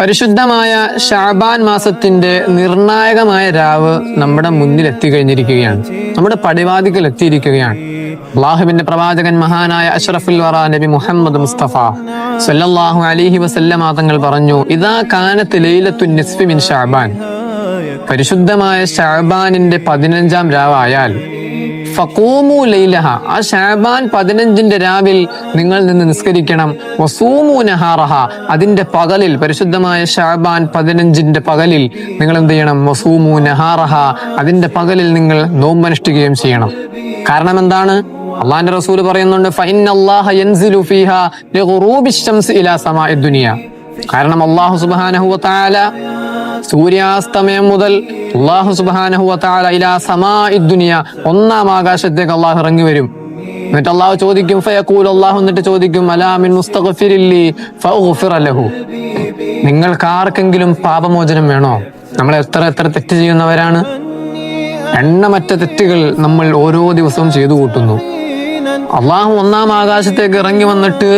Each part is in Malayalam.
പരിശുദ്ധമായ ഷാബാൻ മാസത്തിന്റെ നിർണായകമായ രാവ് നമ്മുടെ മുന്നിൽ എത്തിക്കഴിഞ്ഞിരിക്കുകയാണ് നമ്മുടെ പടിവാതിക്കൽ എത്തിയിരിക്കുകയാണ് അള്ളാഹുബിന്റെ പ്രവാചകൻ മഹാനായ അഷ്റഫുൽ വറ നബി മുഹമ്മദ് മുസ്തഫ സല്ലല്ലാഹു അലിഹി വസല്ലമ തങ്ങൾ പറഞ്ഞു ഇതാ കാനത്ത് ലൈലത്തു നിസ്ഫി മിൻ ഷാബാൻ. പരിശുദ്ധമായ ഷാബാനിന്റെ പതിനഞ്ചാം രാവായാൽ ലൈലഹ ആ ഷാബാൻ പതിനഞ്ചിന്റെ രാവിൽ നിങ്ങൾ നിന്ന് നിസ്കരിക്കണം. വസൂമു അതിന്റെ പകലിൽ പരിശുദ്ധമായ ഷാബാൻ പതിനഞ്ചിന്റെ പകലിൽ നിങ്ങൾ എന്ത് ചെയ്യണം? വസൂമു അതിന്റെ പകലിൽ നിങ്ങൾ നോമ്പനുഷ്ഠിക്കുകയും ചെയ്യണം. കാരണം എന്താണ്? അള്ളാന്റെ റസൂൽ പറയുന്നുണ്ട് കാരണം അള്ളാഹു സുബ്ഹാനഹു സൂര്യാസ്തമയം മുതൽ അള്ളാഹു സുബ്ഹാനഹു വതആല ഇലാ ഒന്നാം ആകാശത്തേക്ക് അള്ളാഹു ഇറങ്ങി വരും. എന്നിട്ട് അള്ളാഹു ചോദിക്കും ഫയക്കൂൽ അള്ളാഹു എന്നിട്ട് ചോദിക്കും അലാമിൻ മുസ്തഗ്ഫിരില്ലി ഫഉഗ്ഫിറ ലഹു. നിങ്ങൾക്ക് ആർക്കെങ്കിലും പാപമോചനം വേണോ? നമ്മൾ എത്ര എത്ര തെറ്റ് ചെയ്യുന്നവരാണ്. എണ്ണമറ്റ തെറ്റുകൾ നമ്മൾ ഓരോ ദിവസവും ചെയ്തു കൂട്ടുന്നു. അള്ളാഹു ഒന്നാം ആകാശത്തേക്ക് ഇറങ്ങി വന്നിട്ട്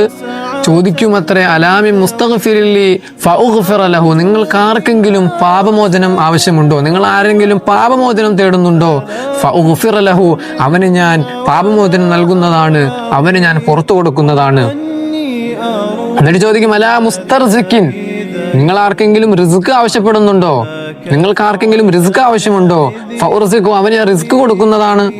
ചോദിക്കുമത്രേ അലാമി മുസ്തഖഫിരില്ലി ഫഉഗ്ഫിറ ലഹു. നിങ്ങൾക്ക് ആർക്കെങ്കിലും പാപമോചനം ആവശ്യമുണ്ടോ? നിങ്ങൾ ആരെങ്കിലും പാപമോചനം തേടുന്നുണ്ടോ? ഫഉഗ്ഫിറ ലഹു അവന് ഞാൻ പാപമോചനം നൽകുന്നതാണ് അവന് ഞാൻ പുറത്തു കൊടുക്കുന്നതാണ്. എന്നിട്ട് ചോദിക്കും അലാ മുസ്തർസിക്കിൻ. നിങ്ങൾ ആർക്കെങ്കിലും റിസ്ക് ആവശ്യപ്പെടുന്നുണ്ടോ? നിങ്ങൾക്ക് ആർക്കെങ്കിലും റിസ്ക് ആവശ്യമുണ്ടോ? ഫൗറസിക്കോ അവന് റിസ്ക് കൊടുക്കുന്നതാണ്.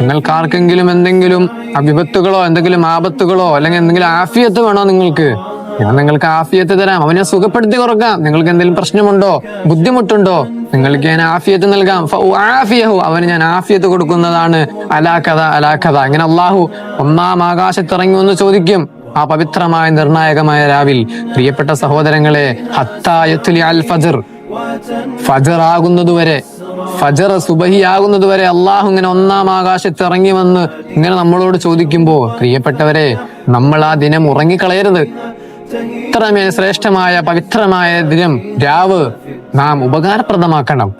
നിങ്ങൾക്ക് ആർക്കെങ്കിലും എന്തെങ്കിലും വിപത്തുകളോ എന്തെങ്കിലും ആപത്തുകളോ അല്ലെങ്കിൽ എന്തെങ്കിലും ആഫിയത്ത് വേണോ നിങ്ങൾക്ക്? ഞാൻ നിങ്ങൾക്ക് ആഫിയത്ത് തരാം. അവനെ സുഖപ്പെടുത്തി കുറക്കാം. നിങ്ങൾക്ക് എന്തെങ്കിലും പ്രശ്നമുണ്ടോ? ബുദ്ധിമുട്ടുണ്ടോ? നിങ്ങൾക്ക് ഞാൻ ആഫിയത്ത് നൽകാം. ആഫിയഹു. അവന് ഞാൻ ആഫിയത്ത് കൊടുക്കുന്നതാണ്. അലാഖത അലാഖത അങ്ങനെ അള്ളാഹു ഒന്നാം ആകാശത്തിറങ്ങി ചോദിക്കും. ആ പവിത്രമായ നിർണായകമായ രാവിൽ. പ്രിയപ്പെട്ട സഹോദരങ്ങളെ ഹത്തായത്തുലി അൽ ഫജർ. ഫജർ ആകുന്നതുവരെ ഫജർ സുബഹി ആകുന്നതുവരെ അള്ളാഹു ഇങ്ങനെ ഒന്നാം ആകാശത്ത് ഇറങ്ങി വന്ന് ഇങ്ങനെ നമ്മളോട് ചോദിക്കുമ്പോ പ്രിയപ്പെട്ടവരെ നമ്മൾ ആ ദിനം ഉറങ്ങിക്കളയരുത്. ഇത്രമേ ശ്രേഷ്ഠമായ പവിത്രമായ ദിനം രാവ് നാം ഉപകാരപ്രദമാക്കണം.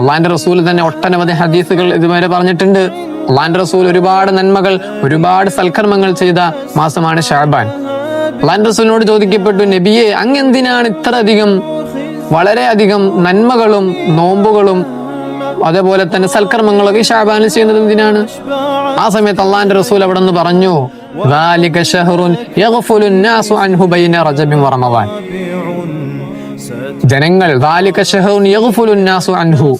അള്ളാന്റെ റസൂൽ തന്നെ ഒട്ടനവധി ഹദീസുകൾ ഇതുവരെ പറഞ്ഞിട്ടുണ്ട്. അള്ളാന്റെ റസൂൽ ഒരുപാട് നന്മകൾ ഒരുപാട് സൽക്കർമ്മങ്ങൾ ചെയ്ത മാസമാണ് ഷാബാൻ. അള്ളാന്റെ റസൂലിനോട് ചോദിക്കപ്പെട്ടു നബിയെ അങ്ങെന്തിനാണ് ഇത്ര അധികം വളരെയധികം നന്മകളും നോമ്പുകളും അതേപോലെ തന്നെ സൽക്കർമ്മങ്ങളൊക്കെ ഈ ഷാബാനിൽ ചെയ്യുന്നത് എന്തിനാണ് ആ സമയത്ത് അള്ളാന്റെ റസൂൽ അവിടെ നിന്ന് പറഞ്ഞു ذلك شهر يغفل الناس عنه بين رجب ورمضان ജനങ്ങൾ അൻഹു.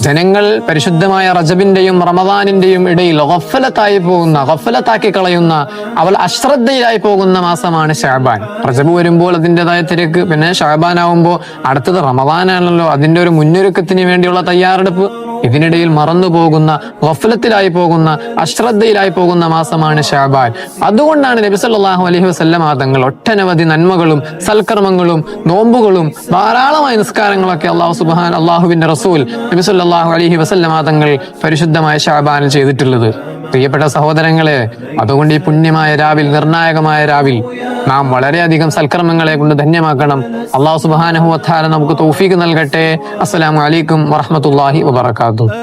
ജനങ്ങൾ പരിശുദ്ധമായ റജബിന്റെയും റമദാനിന്റെയും ഇടയിൽ ഗഫലത്തായി പോകുന്ന ഗഫലത്താക്കി കളയുന്ന അവൾ അശ്രദ്ധയിലായി പോകുന്ന മാസമാണ് ഷാബാൻ. റജബ് വരുമ്പോൾ അതിന്റെതായ തിരക്ക്. പിന്നെ ഷാബാൻ ആവുമ്പോൾ അടുത്തത് റമദാനാണല്ലോ. അതിന്റെ ഒരു മുന്നൊരുക്കത്തിന് വേണ്ടിയുള്ള തയ്യാറെടുപ്പ്. ഇതിനിടയിൽ മറന്നു പോകുന്ന ഗഫലത്തിലായി പോകുന്ന അശ്രദ്ധയിലായി പോകുന്ന മാസമാണ് ഷാബാൻ. അതുകൊണ്ടാണ് നബി സല്ലല്ലാഹു അലൈഹി വസല്ലം തങ്ങൾ ഒട്ടനവധി നന്മകളും സൽക്കർമ്മങ്ങളും നോമ്പുകളും ധാരാളമായ നിസ്കാരങ്ങളൊക്കെ അള്ളാഹു സുബാൻ അള്ളാഹുവിന്റെ റസൂൽ നബി സല്ലല്ലാഹു അലൈഹി വസല്ലം തങ്ങൾ പരിശുദ്ധമായ ഷാബാനിൽ ചെയ്തിട്ടുള്ളത്. പ്രിയപ്പെട്ട സഹോദരങ്ങളെ അതുകൊണ്ട് ഈ പുണ്യമായ രാവിൽ നിർണായകമായ രാവിൽ നാം വളരെയധികം സൽക്കർമ്മങ്ങളെ കൊണ്ട് ധന്യമാക്കണം. അള്ളാഹു സുബാനഹു വത്താല നമുക്ക് തൗഫീക്ക് നൽകട്ടെ. അസ്സലാമു അലൈക്കും വറഹ്മത്തുള്ളാഹി വബറകാതുഹു.